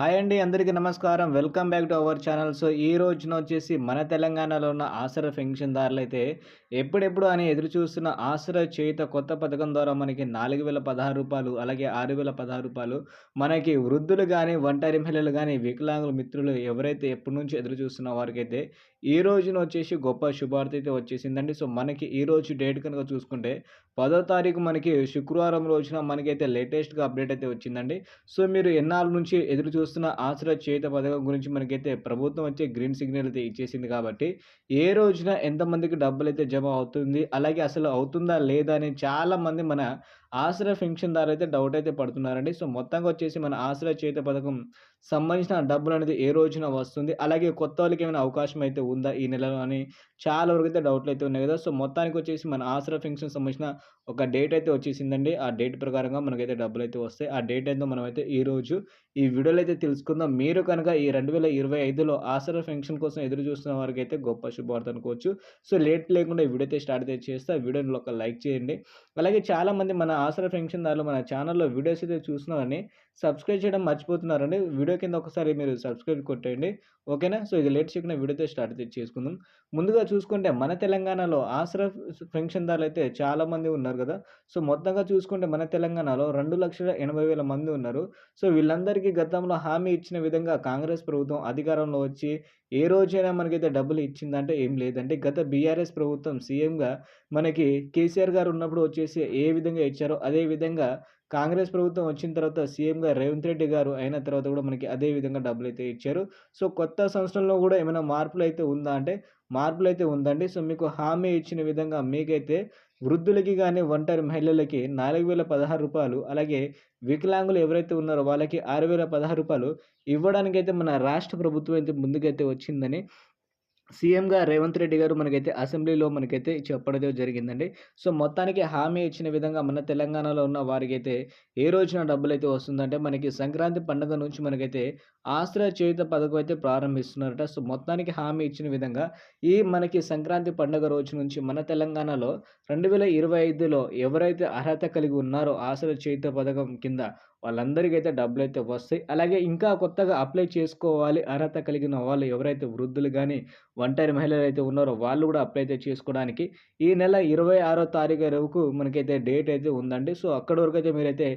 Hi అండి అందరికీ నమస్కారం. Welcome back to our channel. So ఈ రోజున వచ్చేసి మన తెలంగాణలో ఉన్న ఆసరా పెన్షన్దారులు అయితే ఎప్పుడెప్పుడు అని ఎదురు చూస్తున్న ఆసరా చేత కొత్త పథకం ద్వారా మనకి నాలుగు వేల పదహారు రూపాయలు అలాగే ఆరు వేల పదహారు రూపాయలు మనకి వృద్ధులు కానీ ఒంటరి మహిళలు కానీ వికలాంగుల మిత్రులు ఎవరైతే ఎప్పటి నుంచి ఎదురు చూస్తున్న వారికైతే ఈ రోజున వచ్చేసి గొప్ప శుభార్త అయితే వచ్చేసిందండి. సో మనకి ఈ రోజు డేట్ కనుక చూసుకుంటే పదో తారీఖు మనకి శుక్రవారం రోజున మనకైతే లేటెస్ట్గా అప్డేట్ అయితే వచ్చిందండి. సో మీరు ఎన్నాళ్ళ నుంచి ఎదురు చూస్తున్న ఆశ్రయ చేత పథకం గురించి మనకైతే ప్రభుత్వం వచ్చే గ్రీన్ సిగ్నల్ అయితే ఇచ్చేసింది కాబట్టి ఏ రోజున ఎంతమందికి డబ్బులు అయితే జమ అవుతుంది అలాగే అసలు అవుతుందా లేదా అని చాలామంది మన ఆశ్రయ పెన్షన్దారు అయితే డౌట్ అయితే పడుతున్నారండి. సో మొత్తంగా వచ్చేసి మన ఆశ్రయ చేత పథకం సంబంధించిన డబ్బులు అనేది ఏ రోజున వస్తుంది? అలాగే కొత్త వాళ్ళకి ఏమైనా అవకాశం అయితే ఉందా ఈ నెలలో అని చాలా వరకు అయితే డౌట్లు అయితే ఉన్నాయి కదా! సో మొత్తానికి వచ్చేసి మన ఆశ్రయ పెన్షన్ సంబంధించిన ఒక డేట్ అయితే వచ్చేసిందండి. ఆ డేట్ ప్రకారంగా మనకైతే డబ్బులు అయితే వస్తాయి. ఆ డేట్ అయితే మనం అయితే ఈ రోజు ఈ వీడియోలో అయితే తెలుసుకుందాం. మీరు కనుక ఈ రెండు వేల ఇరవై ఐదులో ఆశ్రయ పెన్షన్ కోసం ఎదురు చూస్తున్న వారికి అయితే గొప్ప శుభవార్త అనుకోవచ్చు. సో లేట్ లేకుండా ఈ వీడియో అయితే స్టార్ట్ అయితే చేస్తే. వీడియోని ఒక లైక్ చేయండి. అలాగే చాలామంది మన ఆసరా పెన్షన్ మన ఛానల్లో వీడియోస్ అయితే చూస్తున్నారని సబ్స్క్రైబ్ చేయడం మర్చిపోతున్నారండి. వీడియో కింద ఒకసారి మీరు సబ్స్క్రైబ్ కొట్టేయండి. ఓకేనా? సో ఇది లేట్ చేయకుండా వీడియోతో స్టార్ట్ చేసుకుందాం. ముందుగా చూసుకుంటే మన తెలంగాణలో ఆసరా పెన్షన్దారులు అయితే చాలామంది ఉన్నారు కదా. సో మొత్తంగా చూసుకుంటే మన తెలంగాణలో రెండు లక్షల ఎనభై వేల మంది ఉన్నారు. సో వీళ్ళందరికీ గతంలో హామీ ఇచ్చిన విధంగా కాంగ్రెస్ ప్రభుత్వం అధికారంలో వచ్చి ఏ రోజైనా మనకైతే డబ్బులు ఇచ్చిందంటే ఏం లేదంటే గత బీఆర్ఎస్ ప్రభుత్వం సీఎంగా మనకి కేసీఆర్ గారు ఉన్నప్పుడు వచ్చేసి ఏ విధంగా ఇచ్చారు? అదే విధంగా కాంగ్రెస్ ప్రభుత్వం వచ్చిన తర్వాత సీఎంగా రేవంత్ రెడ్డి గారు అయిన తర్వాత కూడా మనకి అదే విధంగా డబ్బులు అయితే ఇచ్చారు. సో కొత్త సంవత్సరంలో కూడా ఏమైనా మార్పులు అయితే ఉందా అంటే మార్పులు అయితే ఉందండి సో మీకు హామీ ఇచ్చిన విధంగా మీకైతే వృద్ధులకి కానీ ఒంటరి మహిళలకి నాలుగు వేల పదహారు రూపాయలు అలాగే వికలాంగులు ఎవరైతే ఉన్నారో వాళ్ళకి ఆరు వేల పదహారు రూపాయలు ఇవ్వడానికైతే మన రాష్ట్ర ప్రభుత్వం అయితే ముందుకైతే వచ్చిందని సీఎంగా రేవంత్ రెడ్డి గారు మనకైతే అసెంబ్లీలో మనకైతే చెప్పడం జరిగిందండి. సో మొత్తానికి హామీ ఇచ్చిన విధంగా మన తెలంగాణలో ఉన్న వారికైతే ఏ రోజున డబ్బులు అయితే వస్తుందంటే మనకి సంక్రాంతి పండుగ నుంచి మనకైతే ఆశ్రయ చేయుత పథకం అయితే ప్రారంభిస్తున్నారట. సో మొత్తానికి హామీ ఇచ్చిన విధంగా ఈ మనకి సంక్రాంతి పండుగ రోజు నుంచి మన తెలంగాణలో రెండు వేల ఇరవై ఐదులో ఎవరైతే అర్హత కలిగి ఉన్నారో ఆశ్రయ చేయుత పథకం కింద వాళ్ళందరికీ అయితే డబ్బులు అయితే వస్తాయి. అలాగే ఇంకా కొత్తగా అప్లై చేసుకోవాలి. అర్హత కలిగిన వాళ్ళు ఎవరైతే వృద్ధులు కానీ ఒంటరి మహిళలు అయితే ఉన్నారో వాళ్ళు కూడా అప్లై అయితే చేసుకోవడానికి ఈ నెల ఇరవై ఆరో తారీఖు వరకు మనకైతే డేట్ అయితే ఉందండి. సో అక్కడి వరకు అయితే మీరైతే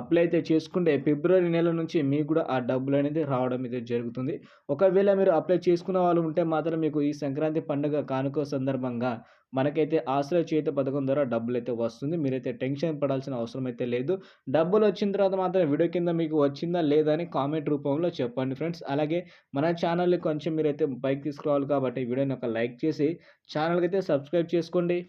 అప్లై అయితే చేసుకుంటే ఫిబ్రవరి నెల నుంచి మీకు కూడా ఆ డబ్బులు అనేది రావడం అయితే జరుగుతుంది. ఒకవేళ మీరు అప్లై చేసుకున్న వాళ్ళు ఉంటే మాత్రం మీకు ఈ సంక్రాంతి పండుగ కానుక సందర్భంగా మనకైతే ఆశ్రయ చేత పథకం ద్వారా డబ్బులు అయితే వస్తుంది. మీరైతే టెన్షన్ పడాల్సిన అవసరం అయితే లేదు. డబ్బులు వచ్చిన తర్వాత మాత్రం వీడియో కింద మీకు వచ్చిందా లేదా అని కామెంట్ రూపంలో చెప్పండి ఫ్రెండ్స్. అలాగే మన ఛానల్ని కొంచెం మీరైతే పైకి తీసుకురావాలి కాబట్టి వీడియోని ఒక లైక్ చేసి ఛానల్కి అయితే సబ్స్క్రైబ్ చేసుకోండి.